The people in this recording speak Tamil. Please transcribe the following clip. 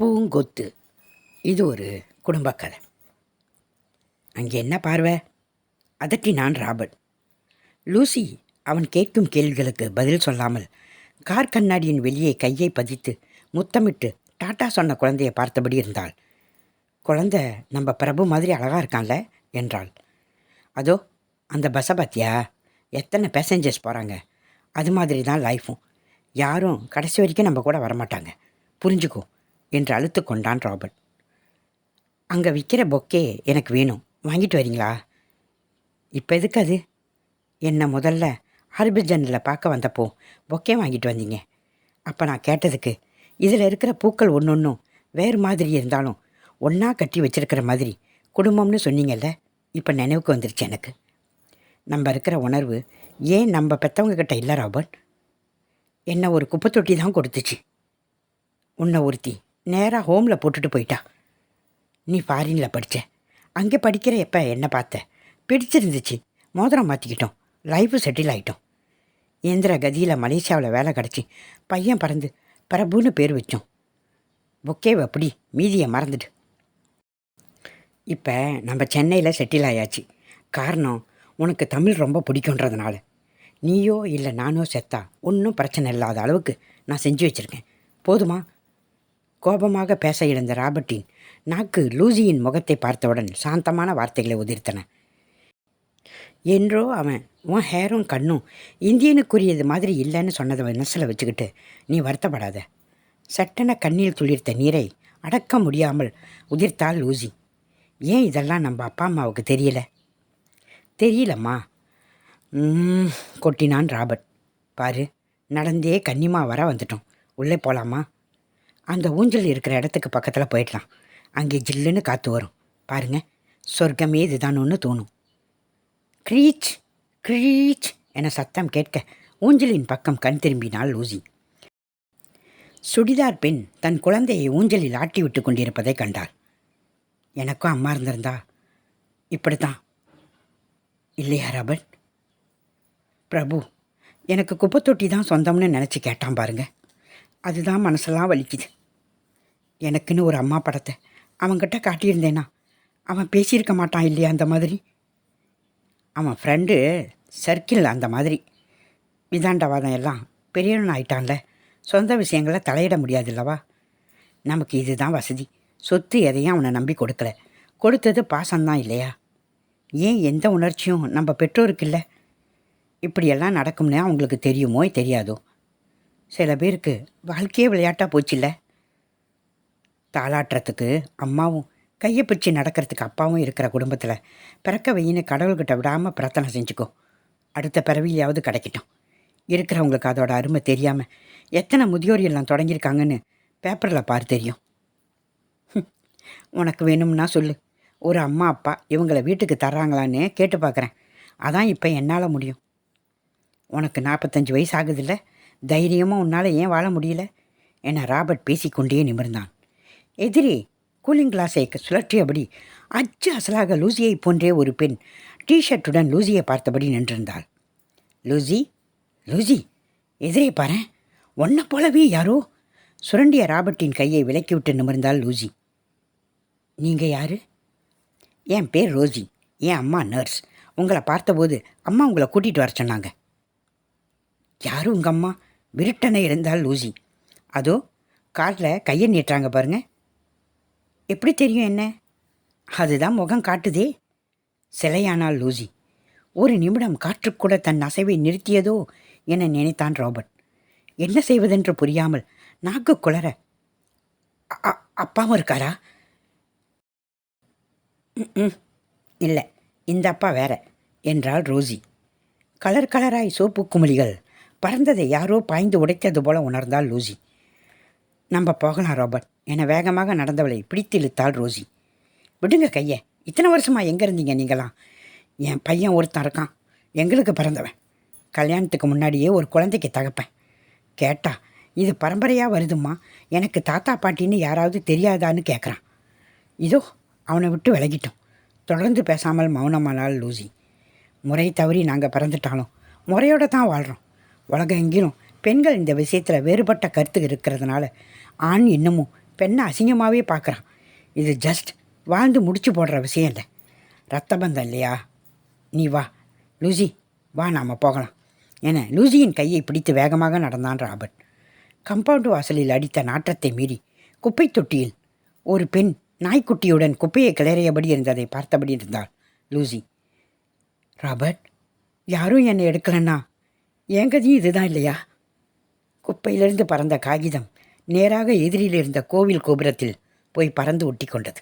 பூங்கொத்து. இது ஒரு குடும்ப கதை அங்கே என்ன பார்வை? அதட்டினான் ராபர்ட். லூசி அவன் கேட்கும் கேள்விகளுக்கு பதில் சொல்லாமல் கார் கண்ணாடியின் வெளியே கையை பதித்து முத்தமிட்டு டாட்டா சொன்ன குழந்தையை பார்த்தபடி இருந்தாள். குழந்தை நம்ம பிரபு மாதிரி அழகாக இருக்கான்ல? என்றாள். அதோ அந்த பஸ்ஸை பார்த்தியா? எத்தனை பேசஞ்சர்ஸ் போகிறாங்க அது மாதிரி தான் லைஃப்பும் யாரும் கடைசி வரைக்கும் நம்ம கூட வரமாட்டாங்க. புரிஞ்சுக்கோ. என்று அழுத்து கொண்டான் ராபர்ட். அங்கே விற்கிற பொக்கே எனக்கு வேணும். வாங்கிட்டு வரீங்களா? இப்போ எதுக்கு அது? என்னை முதல்ல ஹார்பிஜனில் பார்க்க வந்தப்போ பொக்கே வாங்கிட்டு வந்தீங்க. அப்போ நான் கேட்டதுக்கு இதில் இருக்கிற பூக்கள் ஒன்று ஒன்றும் வேறு மாதிரி இருந்தாலும் ஒன்றா கட்டி வச்சிருக்கிற மாதிரி குடும்பம்னு சொன்னீங்கல்ல இப்போ நினைவுக்கு வந்துருச்சு எனக்கு. நம்ம இருக்கிற உணர்வு ஏன் நம்ம பெற்றவங்க கிட்ட இல்லை ராபர்ட்? என்ன ஒரு குப்பை தொட்டி தான் கொடுத்துச்சு. உன்னை ஒருத்தி நேராக ஹோமில் போட்டுட்டு போயிட்டா. நீ ஃபாரினில் படித்த அங்கே படிக்கிற எப்போ என்ன பார்த்த? பிடிச்சிருந்துச்சு. மோதிரம் மாற்றிக்கிட்டோம் லைஃபு செட்டில் ஆகிட்டோம் இயந்திர கதியில் மலேசியாவில் வேலை கிடச்சி. பையன் பறந்து பிரபுன்னு பேர் வச்சோம். பொக்கேவை அப்படி மீதியை மறந்துட்டு. இப்போ நம்ம சென்னையில் செட்டில் ஆயாச்சு. காரணம் உனக்கு தமிழ் ரொம்ப பிடிக்குன்றதுனால நீயோ இல்லை நானோ செத்தா ஒன்றும் பிரச்சனை இல்லாத அளவுக்கு நான் செஞ்சு வச்சுருக்கேன். போதுமா? கோபமாக பேச எழுந்த ராபர்ட்டின் நாக்கு லூசியின் முகத்தை பார்த்தவுடன் சாந்தமான வார்த்தைகளை உதிர்த்தன. என்றோ அவன் உன் ஹேரும் கண்ணும் இந்தியனுக்குரியது மாதிரி இல்லைன்னு சொன்னதை மனசில் வச்சுக்கிட்டு நீ வருத்தப்படாத சட்டென கண்ணில் துளிர்த்த நீரை அடக்க முடியாமல் உதிர்த்தாள் லூசி. ஏன் இதெல்லாம் நம்ம அப்பா அம்மாவுக்கு தெரியல? தெரியலம்மா. கொட்டினான் ராபர்ட். பாரு நடந்தே கன்னிமா வர வந்துட்டோம். உள்ளே போகலாமா அந்த ஊஞ்சல் இருக்கிற இடத்துக்கு பக்கத்தில் போயிடலாம். அங்கே ஜில்லுன்னு காற்று வரும். பாருங்க சொர்க்கமே இதுதான் ஒன்று தோணும். க்ரீச் க்ரீச் என சத்தம் கேட்க ஊஞ்சலின் பக்கம் கண் திரும்பினாள் லூசி. சுடிதார் பெண் தன் குழந்தையை ஊஞ்சலில் ஆட்டி விட்டு கொண்டிருப்பதை கண்டாள். எனக்கும் அம்மா இருந்திருந்தா இப்படித்தான். இல்லையா ரபன் பிரபு எனக்கு குப்பை தொட்டி தான் சொந்தம்னு நினச்சி கேட்டான் பாருங்க. அதுதான் மனசெல்லாம் வலிக்குது. எனக்குன்னு ஒரு அம்மா படத்தை அவன்கிட்ட காட்டியிருந்தேனா? அவன் பேசியிருக்க மாட்டான் இல்லையா அந்த மாதிரி? அவன் ஃப்ரெண்டு சர்க்கிள் அந்த மாதிரி. விதாண்டவாதம் எல்லாம் பெரியவன் ஆயிட்டான்ல. சொந்த விஷயங்களை தலையிட முடியாதுல்லவா நமக்கு இதுதான் வசதி. சொத்து எதையும் அவனை நம்பி கொடுக்கல. கொடுத்தது பாசம்தான் இல்லையா? ஏன் எந்த உணர்ச்சியும் நம்ம பெற்றோருக்கு இல்லை? இப்படியெல்லாம் நடக்கும்னு அவங்களுக்கு தெரியுமோ தெரியாதோ? சில பேருக்கு வாழ்க்கையே விளையாட்டாக போச்சுல்ல தாளாட்டுறதுக்கு அம்மாவும் கையை பிடிச்சி நடக்கிறதுக்கு அப்பாவும் இருக்கிற குடும்பத்தில் பிறக்க வையின்னு கடவுள்கிட்ட விடாமல் பிரார்த்தனை செஞ்சுக்கோ. அடுத்த பிறவிலையாவது கிடைக்கட்டும். இருக்கிறவங்களுக்கு அதோட அருமை தெரியாமல் எத்தனை முதியோர் எல்லாம் தொடங்கியிருக்காங்கன்னு பேப்பரில் பார் தெரியும். உனக்கு வேணும்னா சொல்லு. ஒரு அம்மா அப்பா இவங்களை வீட்டுக்கு தர்றாங்களான்னு கேட்டு பார்க்குறேன் அதான் இப்போ என்னால் முடியும். உனக்கு நாற்பத்தஞ்சு வயசு ஆகுதில்ல? தைரியமாக உன்னால் ஏன் வாழ முடியல? என ராபர்ட் பேசிக்கொண்டே நிமிர்ந்தான். எதிரே கூலிங் கிளாஸை சுழற்றியபடி அச்சு அசலாக லூசியை போன்றே ஒரு பெண் டிஷர்ட்டுடன் லூசியை பார்த்தபடி நின்றிருந்தாள். லூசி லூசி எதிரே பாரு உன்னை போலவே யாரோ? சுரண்டிய ராபர்ட்டின் கையை விலக்கிவிட்டு நிமிர்ந்தாள் லூசி. நீங்கள் யாரு? என் பேர் ரோசி என் அம்மா நர்ஸ். உங்களை பார்த்தபோது அம்மா உங்களை கூட்டிகிட்டு வர சொன்னாங்க. யாரும் உங்கள் அம்மா? விருட்டனை இருந்தால் லூசி. அதோ காலில் கையை நீட்டுறாங்க பாருங்கள் எப்படி தெரியும் என்ன? அதுதான் முகம் காட்டுதே. சிலையானால் லூசி. ஒரு நிமிடம் காற்றுக்கூட தன் அசைவை நிறுத்தியதோ என நினைத்தான் ராபர்ட். என்ன செய்வதென்று புரியாமல் நாக்கு குளற. அப்பாவும் இருக்காரா? ம். இல்லை இந்த அப்பா வேற என்றாள் ரோசி. கலர் கலராய் சோப்பு குமிழிகள் பறந்ததை யாரோ பாய்ந்து உடைத்தது போல உணர்ந்தாள் லூசி. நம்ம போகலாம் ராபர்ட். என வேகமாக நடந்தவளை பிடித்து இழுத்தாள் ரோசி. விடுங்க கையை. இத்தனை வருஷமா எங்கே இருந்தீங்க நீங்களாம்? என் பையன் ஒருத்தன் இருக்கான். எங்களுக்கு பிறந்தவன். கல்யாணத்துக்கு முன்னாடியே ஒரு குழந்தைக்கு தகப்பேன். கேட்டா இது பரம்பரையாக வருதும்மா? எனக்கு தாத்தா பாட்டின்னு யாராவது தெரியாதான்னு கேட்குறான் இதோ அவனை விட்டு விலகிட்டோம். தொடர்ந்து பேசாமல் மௌனமானாள் லூசி. முறை தவறி நாங்கள் பிறந்துட்டாலும் முறையோடு தான் வாழ்கிறோம் உலகம் எங்கிலும் பெண்கள் இந்த விஷயத்தில் வேறுபட்ட கருத்து இருக்கிறதுனால ஆண் இன்னமும் பெண்ணை அசிங்கமாகவே பார்க்குறான். இது ஜஸ்ட் வாழ்ந்து முடிச்சு போடுற விஷயம் இல்லை. ரத்த பந்தம் இல்லையா? நீ வா. லூசி வா நாம் போகலாம். என லூசியின் கையை பிடித்து வேகமாக நடந்தான் ராபர்ட். கம்பவுண்டு வாசலில் அடித்த நாற்றத்தை மீறி குப்பை தொட்டியில் ஒரு பெண் நாய்க்குட்டியுடன் குப்பையை கிளறியபடி இருந்ததை பார்த்தபடி இருந்தாள் லூசி. ராபர்ட் யாரும் என்னை எடுக்கலன்னா? என் கதையும் இதுதான் இல்லையா? குப்பையிலிருந்து பறந்த காகிதம் நேராக எதிரில் இருந்த கோவில் கோபுரத்தில் போய் பறந்து ஒட்டி கொண்டது